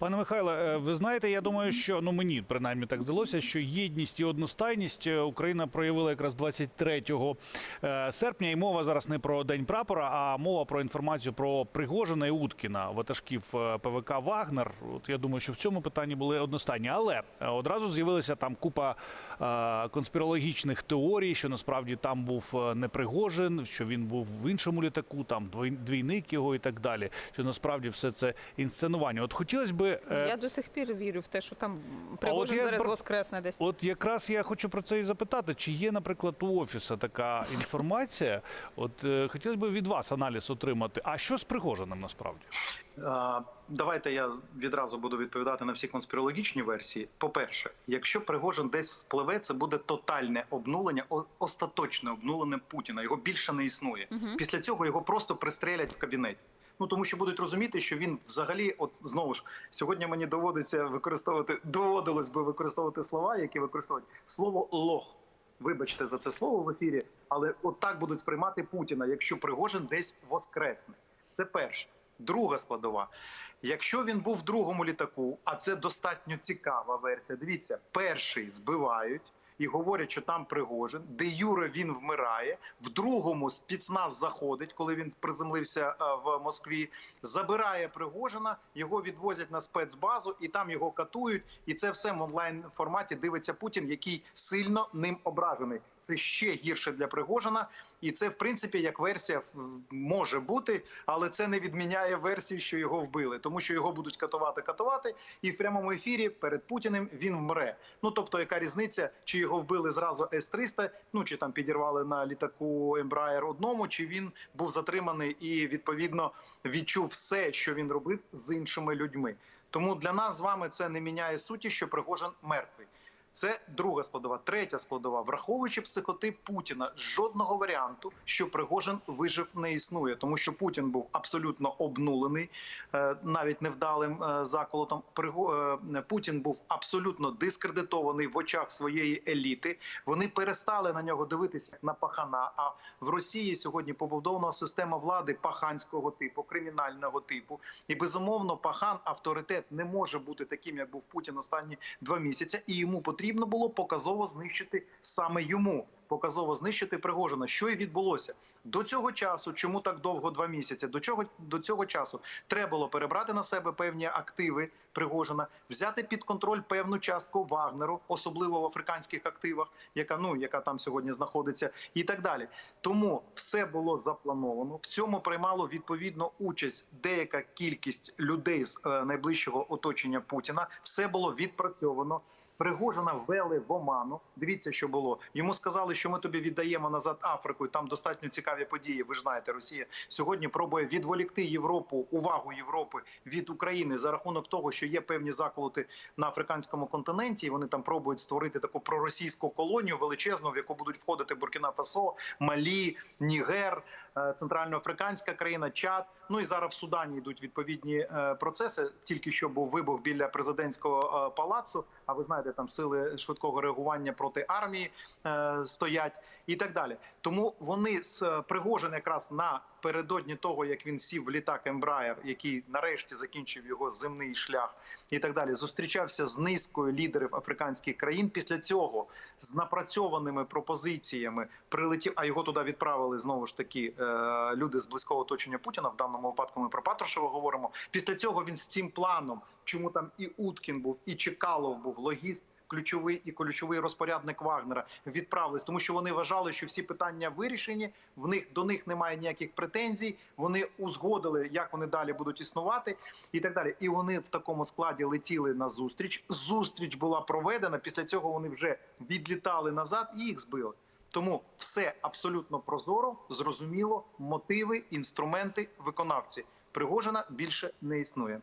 Пане Михайле, е, ви знаєте, я думаю, що ну мені принаймні так здалося, що єдність і одностайність е, Україна проявила якраз 23 е, серпня. І мова зараз не про день прапора, а мова про інформацію про Пригожина і Уткіна, ватажків ПВК Вагнер. От я думаю, що в цьому питанні були одностайні. Але одразу з'явилася там купа конспірологічних теорій, що насправді там був не Пригожин, що він був в іншому літаку, там двійник його і так далі. Що насправді все це інсценування. От хотілося би. Е, Я до сих пір вірю в те, що там Пригожин я зараз воскресне десь. От якраз я хочу про це і запитати, чи є, наприклад, у офіса така інформація? От е, хотілося б від вас аналіз отримати. А що з Пригожиним насправді? Давайте я відразу буду відповідати на всі конспірологічні версії. По-перше, якщо Пригожин десь спливе, це буде тотальне обнулення, о- остаточне обнулення Путіна. Його більше не існує. Після цього його просто пристрелять в кабінеті. Ну тому що будуть розуміти, що він взагалі, от знову ж сьогодні мені доводиться використовувати, доводилось би використовувати слова, які використовують слово лох. Вибачте за це слово в ефірі, але от так будуть сприймати Путіна, якщо Пригожин десь воскресне. Це перше. Друга складова. Якщо він був в другому літаку, а це достатньо цікава версія. Дивіться, перший збивають і говорять, що там Пригожин, де Юре він вмирає. В другому спецназ заходить, коли він приземлився е, в Москві, забирає Пригожина, його відвозять на спецбазу, і там його катують. І це все в онлайн форматі дивиться Путін, який сильно ним ображений. Це ще гірше для Пригожина, і це в принципі як версія може бути, але це не відміняє версії, що його вбили, тому що його будуть катувати, катувати, і в прямому ефірі перед Путіним він вмре. Ну тобто, яка різниця, чи його вбили зразу С-300, ну чи там підірвали на літаку Embraer одному, чи він був затриманий і відповідно відчув все, що він робив з іншими людьми. Тому для нас з вами це не міняє суті, що Пригожин мертвий. Це друга складова, третя складова. Враховуючи психотип Путіна, жодного варіанту, що Пригожин вижив, не існує, тому що Путін був абсолютно обнулений, е, навіть невдалим е, заколотом. Е, Путін був абсолютно дискредитований в очах своєї еліти. Вони перестали на нього дивитися як на пахана. А в Росії сьогодні побудована система влади паханського типу, кримінального типу. І безумовно, пахан авторитет не може бути таким, як був Путін останні два місяці, і йому потрібно було показово знищити саме йому. Показово знищити Пригожина, що і відбулося до цього часу. Чому так довго два місяці? До чого до цього часу треба було перебрати на себе певні активи Пригожина, взяти під контроль певну частку Вагнеру, особливо в африканських активах, яка ну яка там сьогодні знаходиться, і так далі. Тому все було заплановано. В цьому приймало відповідно участь деяка кількість людей з е, найближчого оточення Путіна. Все було відпрацьовано. Пригожина ввели в оману. Дивіться, що було. Йому сказали, що ми тобі віддаємо назад Африку. і Там достатньо цікаві події. Ви ж знаєте, Росія сьогодні пробує відволікти Європу, увагу Європи від України за рахунок того, що є певні заколоти на африканському континенті. і Вони там пробують створити таку проросійську колонію величезну, в яку будуть входити Буркіна Фасо, Малі, Нігер, е, центральноафриканська країна, Чад. Ну і зараз в Судані йдуть відповідні е, процеси. Тільки що був вибух біля президентського е, палацу. А ви знаєте, там сили швидкого реагування проти армії е, стоять і так далі. Тому вони з е, Пригожин якраз напередодні того, як він сів в літак Ембраєр, який нарешті закінчив його земний шлях, і так далі, зустрічався з низкою лідерів африканських країн. Після цього з напрацьованими пропозиціями прилетів, а його туди відправили знову ж таки е, люди з близького оточення Путіна. В даному випадку ми про Патрушева говоримо. Після цього він з цим планом, чому там і Уткін був, і Чекалов був логіст. Ключовий і ключовий розпорядник Вагнера відправились, тому що вони вважали, що всі питання вирішені. В них до них немає ніяких претензій. Вони узгодили, як вони далі будуть існувати, і так далі. І вони в такому складі летіли на зустріч. Зустріч була проведена. Після цього вони вже відлітали назад і їх збили. Тому все абсолютно прозоро, зрозуміло, мотиви, інструменти, виконавці. Пригожина більше не існує.